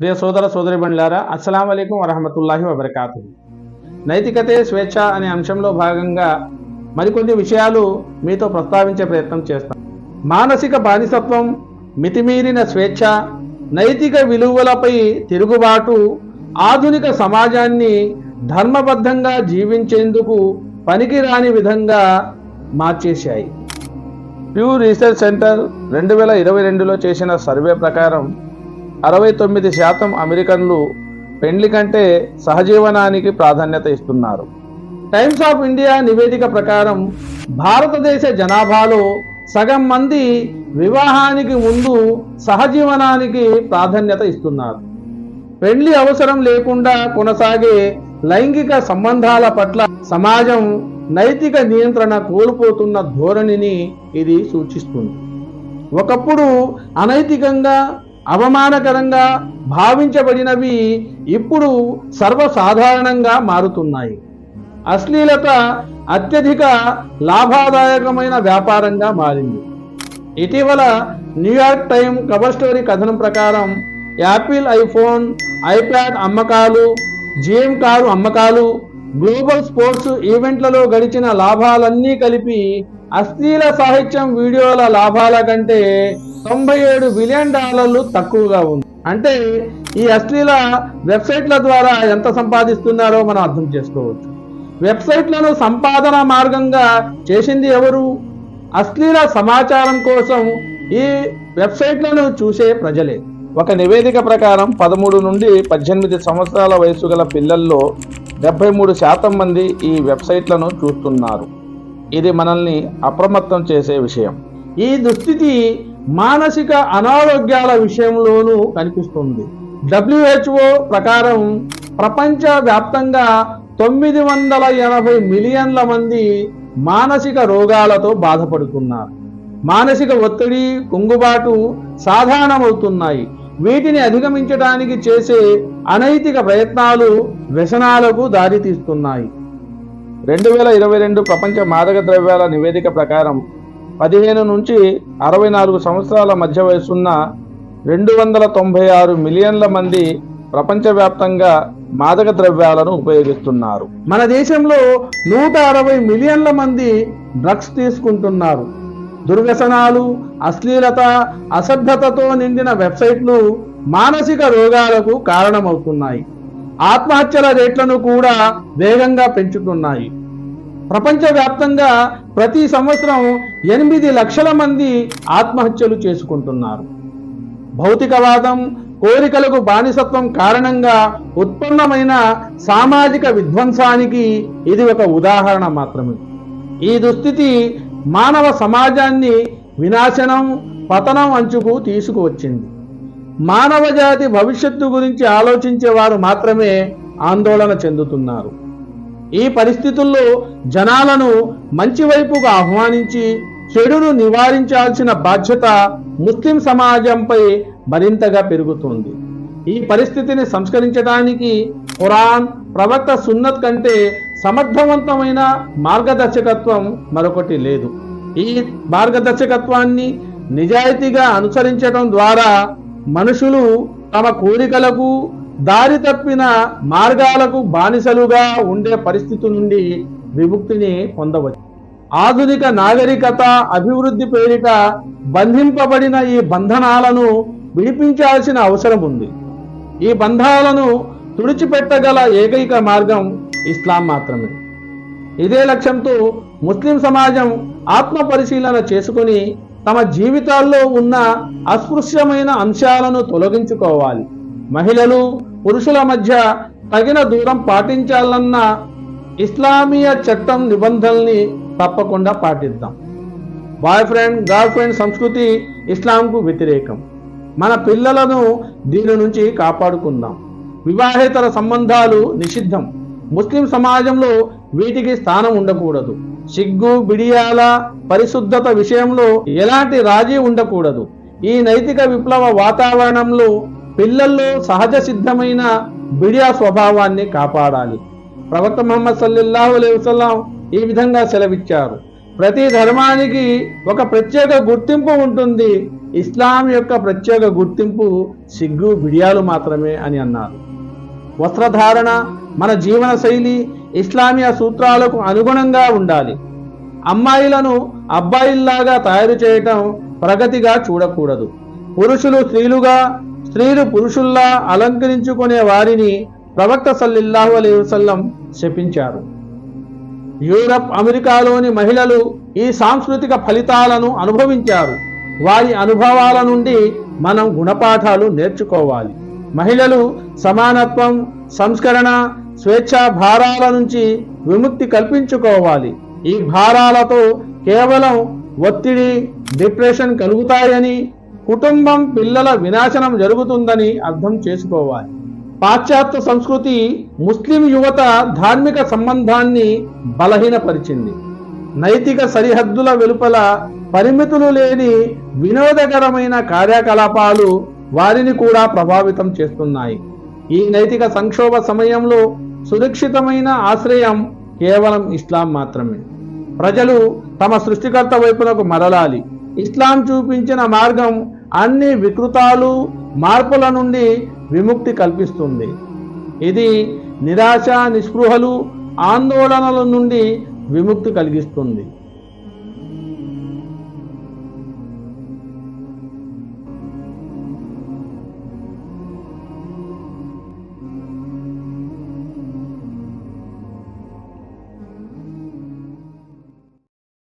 ప్రియ సోదర సోదరి బండ్లారా అస్సలం అయికం వరహమతుల్లాహి వబర్కాతు నైతికతే స్వేచ్ఛ అనే అంశంలో భాగంగా మరికొన్ని విషయాలు మీతో ప్రస్తావించే ప్రయత్నం చేస్తాం. మానసిక బానిసత్వం మితిమీరిన స్వేచ్ఛ నైతిక విలువలపై తిరుగుబాటు ఆధునిక సమాజాన్ని ధర్మబద్ధంగా జీవించేందుకు పనికిరాని విధంగా మార్చేశాయి. ప్యూ రీసెర్చ్ సెంటర్ రెండు వేల ఇరవై రెండులో చేసిన సర్వే ప్రకారం అరవై తొమ్మిది శాతం అమెరికన్లు పెండ్లి కంటే సహజీవనానికి ప్రాధాన్యత ఇస్తున్నారు. టైమ్స్ ఆఫ్ ఇండియా నివేదిక ప్రకారం భారతదేశ జనాభాలో సగం మంది వివాహానికి ముందు సహజీవనానికి ప్రాధాన్యత ఇస్తున్నారు. పెళ్ళి అవసరం లేకుండా కొనసాగే లైంగిక సంబంధాల పట్ల సమాజం నైతిక నియంత్రణ కోల్పోతున్న ధోరణిని ఇది సూచిస్తుంది. ఒకప్పుడు అనైతికంగా అవమానకరంగా భావించబడినవి ఇప్పుడు సర్వసాధారణంగా మారుతున్నాయి. అశ్లీలత అత్యధిక లాభదాయకమైన వ్యాపారంగా మారింది. ఇటీవల న్యూయార్క్ టైమ్ కవర్ స్టోరీ కథనం ప్రకారం యాపిల్ ఐఫోన్ ఐప్యాడ్ అమ్మకాలు జిఎం కారు అమ్మకాలు గ్లోబల్ స్పోర్ట్స్ ఈవెంట్లలో గడిచిన లాభాలన్నీ కలిపి అశ్లీల సాహిత్యం వీడియోల లాభాల కంటే తొంభై ఏడు బిలియన్ డాలర్లు తక్కువగా ఉంది. అంటే ఈ అశ్లీల వెబ్సైట్ల ద్వారా ఎంత సంపాదిస్తున్నారో మనం అర్థం చేసుకోవచ్చు. వెబ్సైట్లను సంపాదన మార్గంగా చేసింది ఎవరు? అశ్లీల సమాచారం కోసం ఈ వెబ్సైట్లను చూసే ప్రజలే. ఒక నివేదిక ప్రకారం పదమూడు నుండి పద్దెనిమిది సంవత్సరాల వయసు గల పిల్లల్లో డెబ్బై మూడు శాతం మంది ఈ వెబ్సైట్లను చూస్తున్నారు. ఇది మనల్ని అప్రమత్తం చేసే విషయం. ఈ దుస్థితి మానసిక అనారోగ్యాల విషయంలోనూ కనిపిస్తుంది. డబ్ల్యూహెచ్ఓ ప్రకారం ప్రపంచ వ్యాప్తంగా తొమ్మిది వందల ఎనభై మిలియన్ల మంది మానసిక రోగాలతో బాధపడుతున్నారు. మానసిక ఒత్తిడి కుంగుబాటు సాధారణమవుతున్నాయి. వీటిని అధిగమించడానికి చేసే అనైతిక ప్రయత్నాలు వ్యసనాలకు దారితీస్తున్నాయి. రెండు వేల ఇరవై రెండు ప్రపంచ మాదక ద్రవ్యాల నివేదిక ప్రకారం పదిహేను నుంచి అరవై నాలుగు సంవత్సరాల మధ్య వయసున్న రెండు వందల తొంభై ఆరు మిలియన్ల మంది ప్రపంచవ్యాప్తంగా మాదక ద్రవ్యాలను ఉపయోగిస్తున్నారు. మన దేశంలో నూట అరవై మిలియన్ల మంది డ్రగ్స్ తీసుకుంటున్నారు. దుర్వ్యసనాలు అశ్లీలత అసభ్యతతో నిండిన వెబ్సైట్లు మానసిక రోగాలకు కారణమవుతున్నాయి. ఆత్మహత్యల రేట్లను కూడా వేగంగా పెంచుతున్నాయి. ప్రపంచవ్యాప్తంగా ప్రతి సంవత్సరం ఎనిమిది లక్షల మంది ఆత్మహత్యలు చేసుకుంటున్నారు. భౌతికవాదం కోరికలకు బానిసత్వం కారణంగా ఉత్పన్నమైన సామాజిక విధ్వంసానికి ఇది ఒక ఉదాహరణ మాత్రమే. ఈ దుస్థితి మానవ సమాజాన్ని వినాశనం పతనం అంచుకు తీసుకువచ్చింది. మానవ జాతి భవిష్యత్తు గురించి ఆలోచించే వారు మాత్రమే ఆందోళన చెందుతున్నారు. ఈ పరిస్థితుల్లో జనాలను మంచి వైపుగా ఆహ్వానించి చెడును నివారించాల్సిన బాధ్యత ముస్లిం సమాజంపై మరింతగా పెరుగుతుంది. ఈ పరిస్థితిని సంస్కరించడానికి ఖురాన్ ప్రవక్త సున్నత్ కంటే సమర్థవంతమైన మార్గదర్శకత్వం మరొకటి లేదు. ఈ మార్గదర్శకత్వాన్ని నిజాయితీగా అనుసరించడం ద్వారా మనుషులు తమ కోరికలకు దారి తప్పిన మార్గాలకు బానిసలుగా ఉండే పరిస్థితి నుండి విముక్తిని పొందవచ్చు. ఆధునిక నాగరికత అభివృద్ధి పేరిట బంధింపబడిన ఈ బంధనాలను విడిపించాల్సిన అవసరం ఉంది. ఈ బంధాలను తుడిచిపెట్టగల ఏకైక మార్గం ఇస్లాం మాత్రమే. ఇదే లక్ష్యంతో ముస్లిం సమాజం ఆత్మ పరిశీలన చేసుకొని తమ జీవితాల్లో ఉన్న అస్పృశ్యమైన అంశాలను తొలగించుకోవాలి. మహిళలు పురుషుల మధ్య తగిన దూరం పాటించాలన్న ఇస్లామీయ చట్టం నిబంధనల్ని తప్పకుండా పాటిద్దాం. బాయ్ ఫ్రెండ్ గర్ల్ ఫ్రెండ్ సంస్కృతి ఇస్లాంకు వ్యతిరేకం. మన పిల్లలను దీని నుంచి కాపాడుకుందాం. వివాహేతర సంబంధాలు నిషిద్ధం. ముస్లిం సమాజంలో వీటికి స్థానం ఉండకూడదు. సిగ్గు బిడియాల పరిశుద్ధత విషయంలో ఎలాంటి రాజీ ఉండకూడదు. ఈ నైతిక విప్లవ వాతావరణంలో పిల్లల్లో సహజ సిద్ధమైన బిడియా స్వభావాన్ని కాపాడాలి. ప్రవక్త ముహమ్మద్ సల్లల్లాహు అలై వసల్లం ఈ విధంగా సెలవిచ్చారు. ప్రతి ధర్మానికి ఒక ప్రత్యేక గుర్తింపు ఉంటుంది. ఇస్లాం యొక్క ప్రత్యేక గుర్తింపు సిగ్గు బిడియాలు మాత్రమే అని అన్నారు. వస్త్రధారణ మన జీవన శైలి ఇస్లామియా సూత్రాలకు అనుగుణంగా ఉండాలి. అమ్మాయిలను అబ్బాయిల్లాగా తయారు చేయటం ప్రగతిగా చూడకూడదు. పురుషులు స్త్రీలుగా స్త్రీలు పురుషుల్లా అలంకరించుకునే వారిని ప్రవక్త సల్లిల్లాహు అలీ వసల్లం శపించారు. యూరప్ అమెరికాలోని మహిళలు ఈ సాంస్కృతిక ఫలితాలను అనుభవించారు. వారి అనుభవాల నుండి మనం గుణపాఠాలు నేర్చుకోవాలి. మహిళలు సమానత్వం సంస్కరణ స్వేచ్ఛా భారాల నుంచి విముక్తి కల్పించుకోవాలి. ఈ భారాలతో కేవలం ఒత్తిడి డిప్రెషన్ కలుగుతాయని కుటుంబం పిల్లల వినాశనం జరుగుతుందని అర్థం చేసుకోవాలి. పాశ్చాత్య సంస్కృతి ముస్లిం యువత ధార్మిక సంబంధాన్ని బలహీనపరిచింది. నైతిక సరిహద్దుల వెలుపల పరిమితులు లేని వినోదకరమైన కార్యకలాపాలు వారిని కూడా ప్రభావితం చేస్తున్నాయి. ఈ నైతిక సంక్షోభ సమయంలో సురక్షితమైన ఆశ్రయం కేవలం ఇస్లాం మాత్రమే. ప్రజలు తమ సృష్టికర్త వైపునకు మరలాలి. ఇస్లాం చూపించిన మార్గం అన్ని వికృతాలు మార్పుల నుండి విముక్తి కల్పిస్తుంది. ఇది నిరాశ నిస్పృహలు ఆందోళనల నుండి విముక్తి కలిగిస్తుంది.